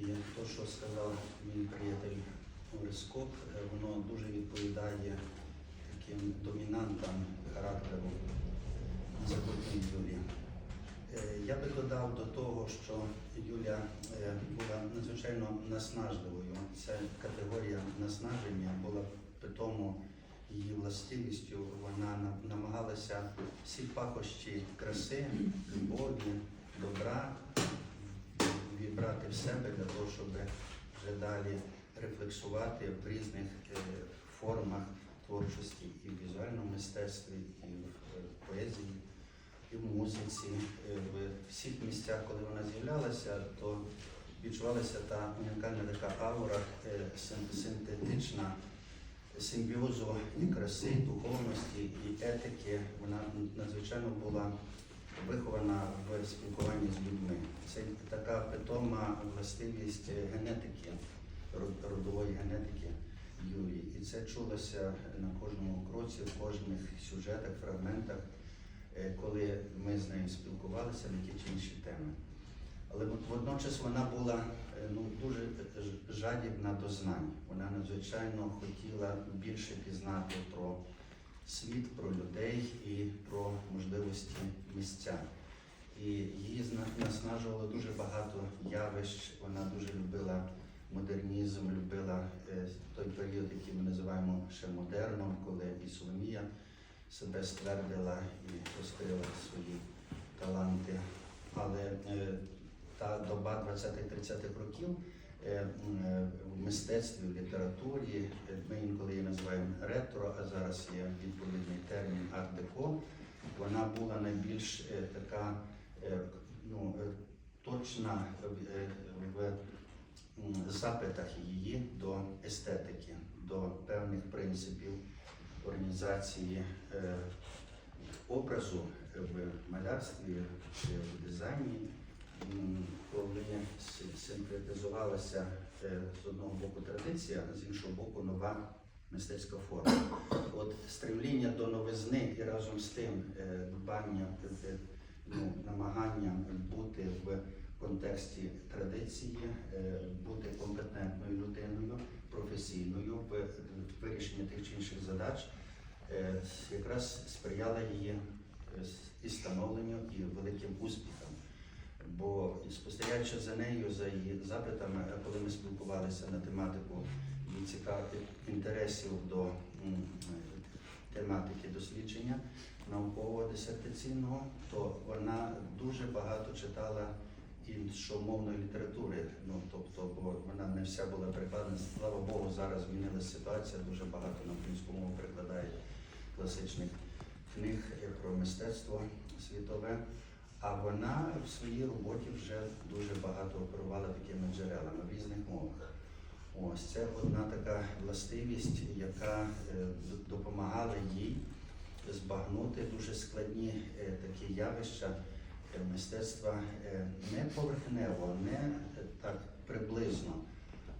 І то, що сказав мій приятель Орископ, е, воно дуже відповідає таким домінантам характеру Закутної Юлії. Е, Я би додав до того, що Юля е, була надзвичайно наснажливою. Ця категорія наснаження була питому її властивістю. Вона намагалася всі пахощі краси, любові, добра вібрати в себе для того, щоб вже далі рефлексувати в різних е, формах творчості і в візуальному мистецтві, і в е, поезії, і в музиці. Е, В всіх місцях, коли вона з'являлася, то відчувалася та унікальна така аура синтетична симбіозу і краси, духовності, і етики. Вона надзвичайно була вихована в спілкуванні з людьми. Це така питома властивість генетики, род- родової генетики Юлії. І це чулося на кожному кроці, в кожних сюжетах, фрагментах, е, коли ми з нею спілкувалися на ті чи інші теми. Але водночас вона була е, ну, дуже жадібна до знань. Вона надзвичайно хотіла більше пізнати про світ, про людей і про можливості місця. І її наснажувало дуже багато явищ. Вона дуже любила модернізм, любила е, той період, який ми називаємо ще модерном, коли і Соломія себе ствердила і розкрила свої таланти. Але е, та доба 20-30-х років в мистецтві, в літературі, е, ми інколи її називаємо ретро, а зараз є відповідний термін арт-деко, вона була найбільш е, така е, ну, е, точна в- е, запитах її до естетики, до певних принципів організації е, образу в малярстві чи в дизайні, коли синкретизувалася е, з одного боку традиція, а з іншого боку нова мистецька форма. От стремління до новизни і разом з тим е, дбання, е, ну, намагання бути в контексті традиції, бути компетентною людиною, професійною в вирішенні тих чи інших задач, якраз сприяла її і становленню, і великим успіхам. Бо спостерігаючи за нею, за її запитами, коли ми спілкувалися на тематику її цікавих інтересів до тематики дослідження науково-дисертаційного, то вона дуже багато читала іншомовної літератури. Ну тобто, бо вона не вся була перекладена. Слава Богу, зараз змінилася ситуація. Дуже багато на українську мову перекладають класичних книг про мистецтво світове. А вона в своїй роботі вже дуже багато оперувала такими джерелами в різних мовах. Ось це одна така властивість, яка е, допомагала їй збагнути дуже складні е, такі явища е, мистецтва не поверхнево, не так приблизно,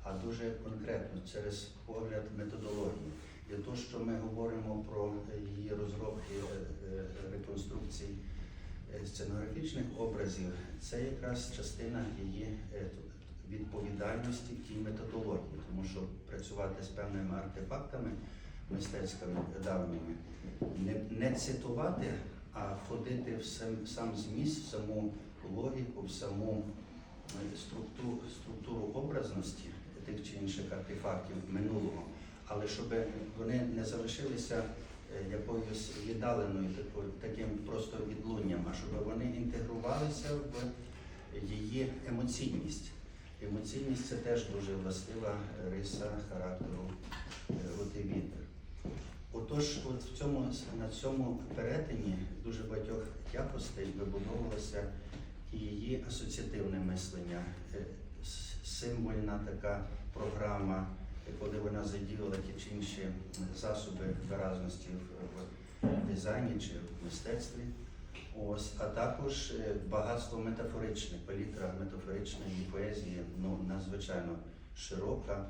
а дуже конкретно через погляд методології. І то, що ми говоримо про її розробки реконструкцій е, сценографічних образів, це якраз частина її е, відповідальності тій методології, тому що працювати з певними артефактами мистецькими давніми, не, не цитувати, а входити в сам, сам зміст, в саму логіку, в саму е, структуру, структуру образності тих чи інших артефактів минулого, але щоб вони не залишилися е, якоюсь віддаленою таким просто відлунням, а щоб вони інтегрувалися в її емоційність. Емоційність це теж дуже властива риса характеру е, Рути Вінтер. Отож, от в цьому, на цьому перетині дуже багатьох якостей вибудовувалося її асоціативне мислення, е, символьна така програма, е, коли вона задіяла ті чи інші засоби виразності в, дизайні чи в мистецтві. Ось, а також е, багатство метафоричне, палітра метафоричної поезії ну, надзвичайно широка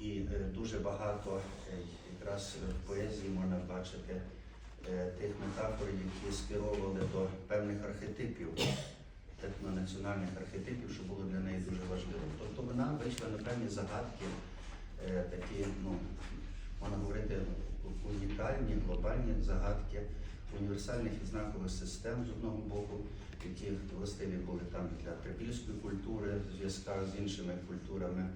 і е, дуже багато е, якраз в поезії можна бачити тих метафор, які скеровували до певних архетипів етнонаціональних архетипів, що було для неї дуже важливо. Тобто вона вийшла на певні загадки, такі, ну, можна говорити, унікальні, глобальні загадки універсальних і знакових систем з одного боку, які властиві були там для трипільської культури, в зв'язках з іншими культурами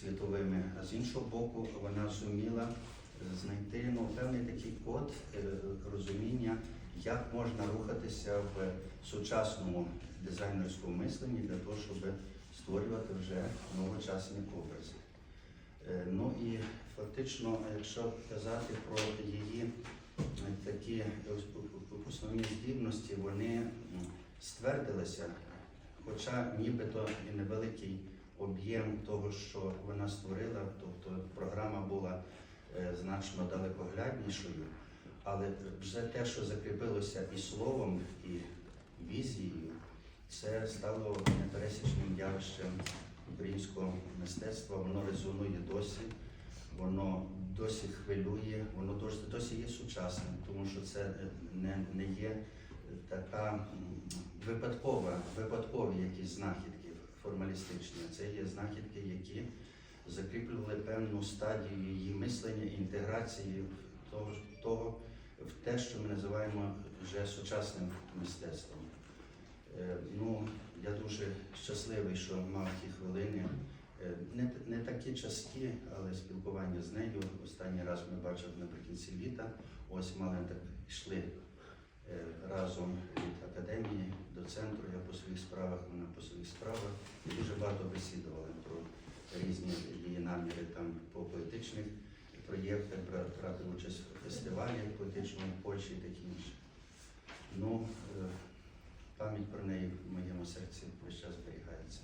світовими, а з іншого боку, вона зуміла знайти ну, певний такий код е, розуміння, як можна рухатися в сучасному дизайнерському мисленні для того, щоб створювати вже новочасні образи. Е, Ну і фактично, якщо казати про її е, такі основні здібності, вони ствердилися, хоча нібито і невеликий об'єм того, що вона створила, тобто програма була е, значно далекогляднішою, але вже те, що закріпилося і словом, і візією, це стало непересічним явищем українського мистецтва, воно резонує досі, воно досі хвилює, воно досі, досі є сучасним, тому що це е, не, не є така випадкова, випадкові якісь знахідки формалістичні. Це є знахідки, які закріплювали певну стадію її мислення інтеграції того, того в те, що ми називаємо вже сучасним мистецтвом. Е, Ну, я дуже щасливий, що мав ті хвилини. Е, Не, не такі часті, але спілкування з нею. Останній раз ми бачили наприкінці літа. Ось мали так йшли е, разом від академії до центру. Я по своїх справах, вона по своїх справах. І дуже багато бесідували про різні її наміри там по поетичних проєктах, брати участь у фестивалі поетичному Польщі і таке інше. Ну, пам'ять про неї в моєму серці весь час зберігається.